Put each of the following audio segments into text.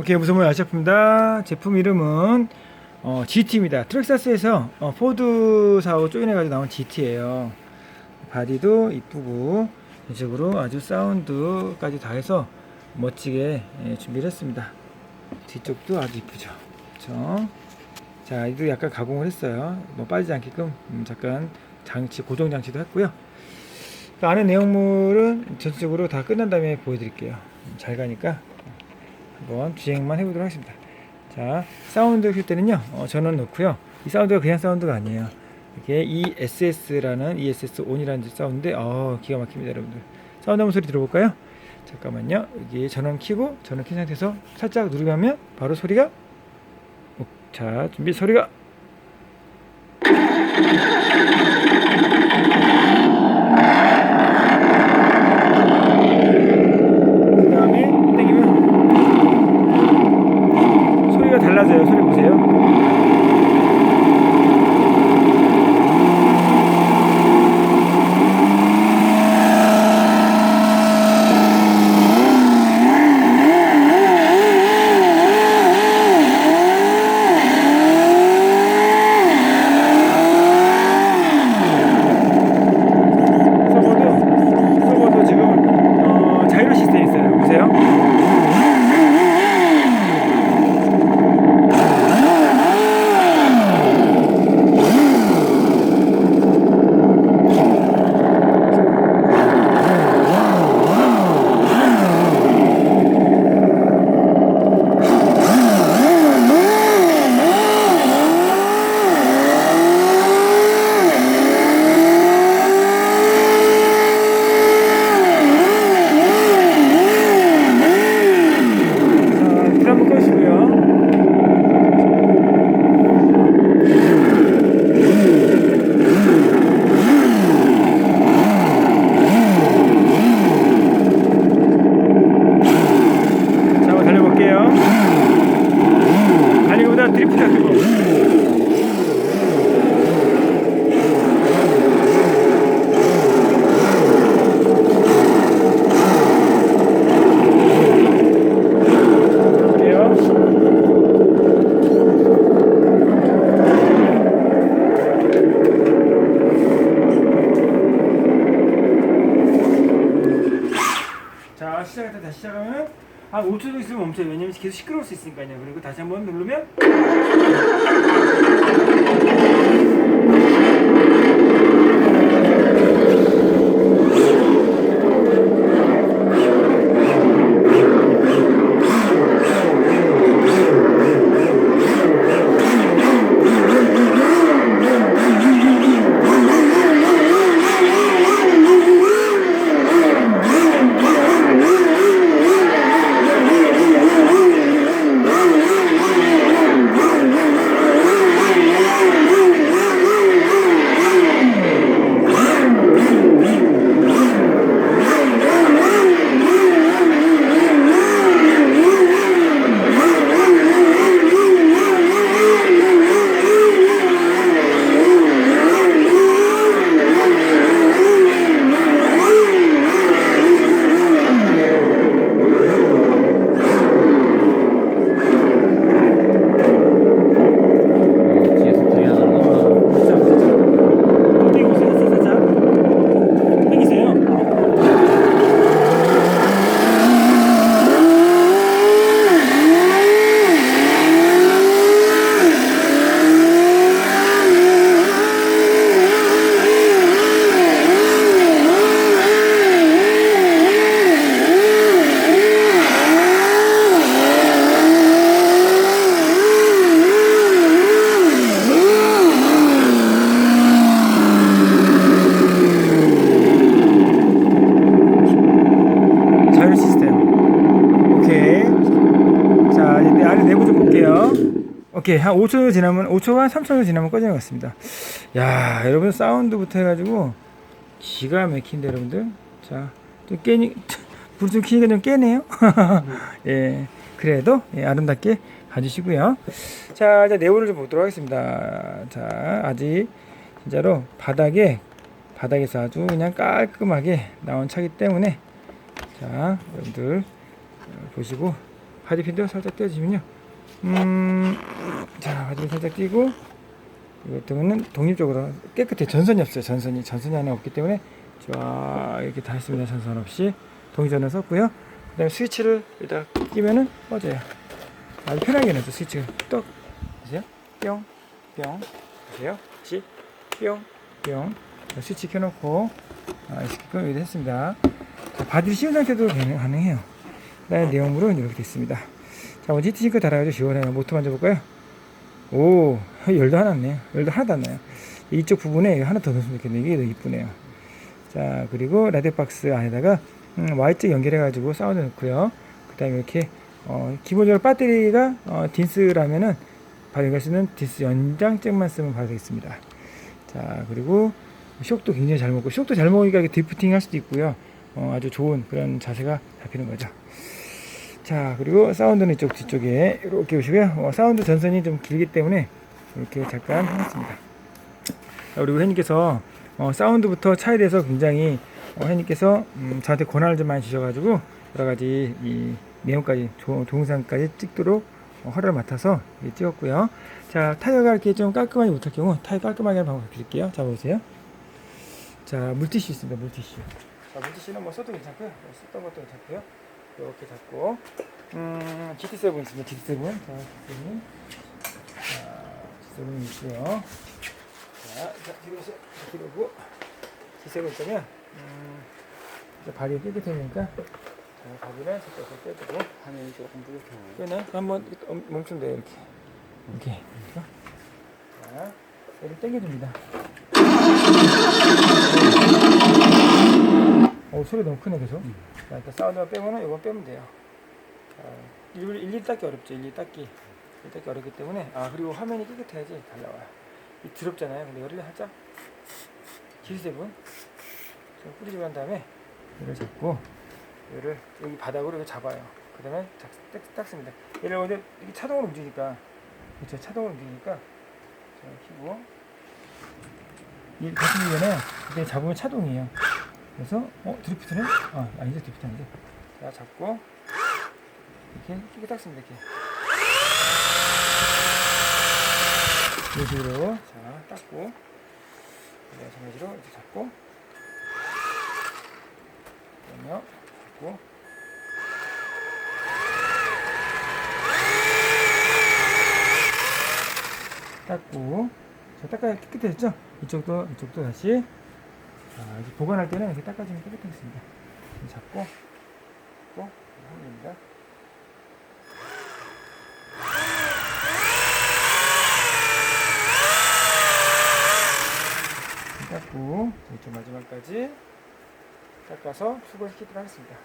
오케이 무슨 말 아시아품입니다. 제품 이름은 어, GT입니다. 트렉사스에서 어, 포드사하고 조인해가지고 나온 GT예요. 바디도 이쁘고 전적으로 아주 사운드까지 다 해서 멋지게 예, 준비를 했습니다. 뒤쪽도 아주 이쁘죠. 그렇죠? 자, 이도 약간 가공을 했어요. 뭐 빠지지 않게끔 음, 잠깐 장치 고정 장치도 했고요. 그 안에 내용물은 전체적으로 다 끝난 다음에 보여드릴게요. 음, 잘 가니까 한번 주행만 해보도록 하겠습니다. 자, 사운드 킬 때는요, 어, 전원 넣고요. 이 사운드가 그냥 사운드가 아니에요. 이게 ESS라는 ESS 온이라는 사운드인데, 어, 기가 막힙니다, 여러분들. 사운드 한번 소리 들어볼까요? 잠깐만요. 여기 전원 켜고, 전원 킨 상태에서 살짝 누르면 바로 소리가, 어, 자, 준비 소리가. 한 5초 정도 있으면 멈춰요. 왜냐면 계속 시끄러울 수 있으니까요. 그리고 다시 한번 누르면 내부 좀 볼게요. 오케이. 한 5초 정도 지나면, 5초와 3초 정도 지나면 꺼지는 것 같습니다. 야, 여러분 사운드부터 해가지고 기가 막힌데, 여러분들. 자, 좀 깨니, 불좀 키니까 좀 깨네요. 예. 그래도 예, 아름답게 가주시고요. 자, 이제 내부를 좀 보도록 하겠습니다. 자, 아직 진짜로 바닥에 바닥에서 아주 그냥 깔끔하게 나온 차기 때문에 자 여러분들 어, 보시고 바디핀도 살짝 떼어주면요. 음, 자, 바디핀 살짝 띄고, 이것 때문에 독립적으로 깨끗해. 전선이 없어요. 전선이. 전선이 하나 없기 때문에 쫙 이렇게 다 했습니다. 전선 없이. 동전을 썼고요. 그 다음에 스위치를 여기다 끼면은 꺼져요. 아주 편하게 해놨죠. 스위치가 떡. 보세요. 뿅, 뿅. 보세요. 다시 뿅, 뿅. 자, 스위치 켜놓고, 아, 이렇게 여기다 했습니다. 자, 바디를 씌운 상태도 가능- 가능해요. 그 다음에 내용물은 이렇게 됐습니다. 자, 먼저 히트싱크 달아가지고 시원해요. 모터 만져볼까요? 오, 열도 하나 안 나요. 열도 하나도 안 나요. 이쪽 부분에 하나 더 넣으면 좋겠네요. 이게 더 이쁘네요. 자, 그리고 라디오박스 안에다가 음, Y자 연결해가지고 사운드 넣고요. 그 다음에 이렇게, 어, 기본적으로 배터리가 어, 딘스라면은 바로 연결 수 있는 딘스 연장잭만 쓰면 바로 되겠습니다. 자, 그리고 쇽도 굉장히 잘 먹고, 쇽도 잘 먹으니까 드리프팅 할 수도 있고요. 어, 아주 좋은 그런 자세가 잡히는 거죠. 자, 그리고 사운드는 이쪽 뒤쪽에 이렇게 오시고요. 어, 사운드 전선이 좀 길기 때문에 이렇게 잠깐 해놨습니다. 자, 그리고 회님께서 어, 사운드부터 차에 대해서 굉장히 어, 회님께서 음, 저한테 권한을 좀 많이 주셔가지고 여러 가지 이 내용까지 조- 동영상까지 찍도록 어, 허락을 맡아서 찍었고요. 자, 타이어가 이렇게 좀 깔끔하게 못할 경우 타이어 깔끔하게 하는 방법 드릴게요. 자, 보세요. 자, 물티슈 있습니다. 물티슈. 자, 물티슈는 뭐 써도 괜찮고요. 뭐 썼던 것도 괜찮고요. 이렇게 잡고 음, GT7 있습니다. GT7. 자, GT7. 자, GT7 있고요. 자, 자, 뒤로 오세요. 뒤로 오고 GT7 있다면 음, 발이 깨끗해지니까 자, 바지는 살짝 빼주고 화면이 조금 부족해요. 끄는 한번 이렇게 멈- 멈추면 돼요. 이렇게. 이렇게. 자, 얘를 당겨줍니다. 오, 소리 너무 크네, 계속. 음. 자, 일단 사운드만 빼면은 이건 빼면 돼요. 자, 일, 일일 닦기 어렵죠. 일일 닦기. 일일 닦기 어렵기 때문에. 아, 그리고 화면이 깨끗해야지 잘 나와요. 이 더럽잖아요. 근데 이거를 살짝 기스세분 좀 뿌리고 난 다음에 얘를 잡고 얘를 여기 바닥으로 잡아요. 그 다음에 딱, 닦습니다. 얘를 먼저 이게 차동으로 움직이니까 그렇죠. 차동으로 움직이니까 자, 키고 이 같은 경우에는 이게 잡으면 차동이에요. 그래서 어 드리프트는? 아 아니죠 드리프트 아니죠. 자 잡고 이렇게 이렇게 닦습니다. 이렇게. 이런 식으로. 자 닦고. 네, 마찬가지로 이렇게 잡고. 그러면 잡고. 닦고. 자 닦아야 깨끗해졌죠? 이쪽도 이쪽도 다시 자 이제 보관할 때는 이렇게 닦아주면 깨끗해졌습니다. 잡고 잡고 하면 됩니다. 닦고 이쪽 마지막까지 닦아서 수거시키도록 하겠습니다.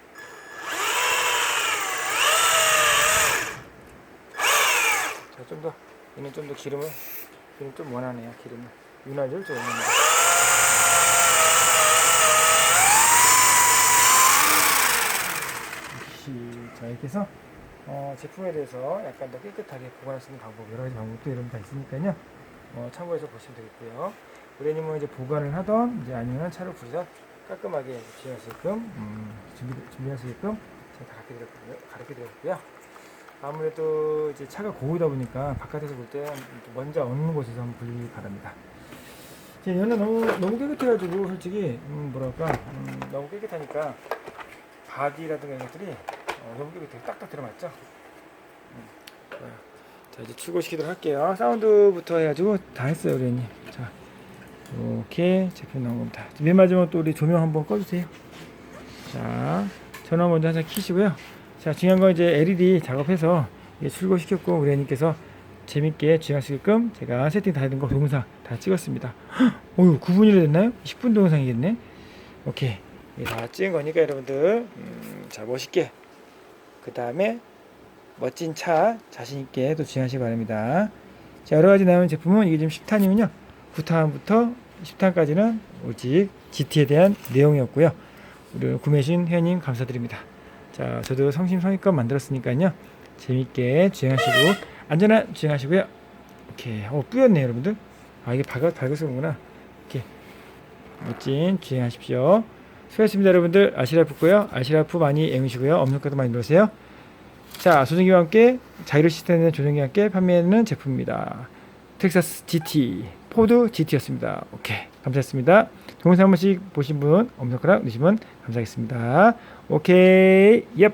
자 좀 더 얘는 좀 더 기름을 기름 좀 원하네요 기름을. 윤활유를 좀 원합니다 역시 자 이렇게 해서 어, 제품에 대해서 약간 더 깨끗하게 보관할 수 있는 방법 여러 가지 방법도 여러분 다 있으니까요. 어, 참고해서 보시면 되겠고요. 우리님은 이제 보관을 하던 이제 아니면 차를 부리던 깔끔하게 주행하시게끔 음, 준비 준비하시게끔 제가 다 가르쳐 드렸고요 가르쳐 드렸고요. 아무래도 이제 차가 고우다 보니까 바깥에서 볼 때 먼저 없는 곳에서 한번 불리기 바랍니다. 제 얘는 너무 너무 깨끗해가지고 솔직히 음, 뭐랄까 음, 너무 깨끗하니까 바디라든가 이런 것들이 어, 너무 깨끗해 딱딱 들어맞죠. 음, 좋아요. 자 이제 출고시키도록 할게요. 사운드부터 해가지고 다 했어요 우리 형님. 자 이렇게 제품 나온 겁니다. 맨 마지막 또 우리 조명 한번 꺼주세요. 자 전원 먼저 한장 키시고요. 자 중요한 건 이제 LED 작업해서 출고시켰고 우리 애님께서 재밌게 주행하시게끔 제가 세팅 다 해둔 거 동영상 다 찍었습니다. 어유 9분이나 됐나요? 10분 동영상이겠네. 오케이 다 찍은 거니까 여러분들 음, 자 멋있게 그 다음에 멋진 차 자신 있게 또 주행하시기 바랍니다. 자 여러 가지 나오는 제품은 이게 지금 10탄이면요 9탄부터 10탄까지는 오직 GT에 대한 내용이었고요. 우리 구매해주신 회원님 감사드립니다. 자, 저도 성심성의껏 만들었으니까요. 재밌게 주행하시고 안전한 주행하시고요. 오케이. 어, 뿌였네, 여러분들. 아, 이게 밝아, 밝아서 그런구나. 이렇게 멋진 주행하십시오. 수고하셨습니다, 여러분들. 아시라프고요. 아시라프 많이 애우시고요. 업력가도 많이 누르세요. 자, 조정기와 함께 자이로 시스템의 조정기와 함께 판매하는 제품입니다. 텍사스 GT, 포드 GT였습니다. 오케이, 감사했습니다. 동영상 한 번씩 보신 분, 엄석가락 누시면 감사하겠습니다. 오케이, 옙.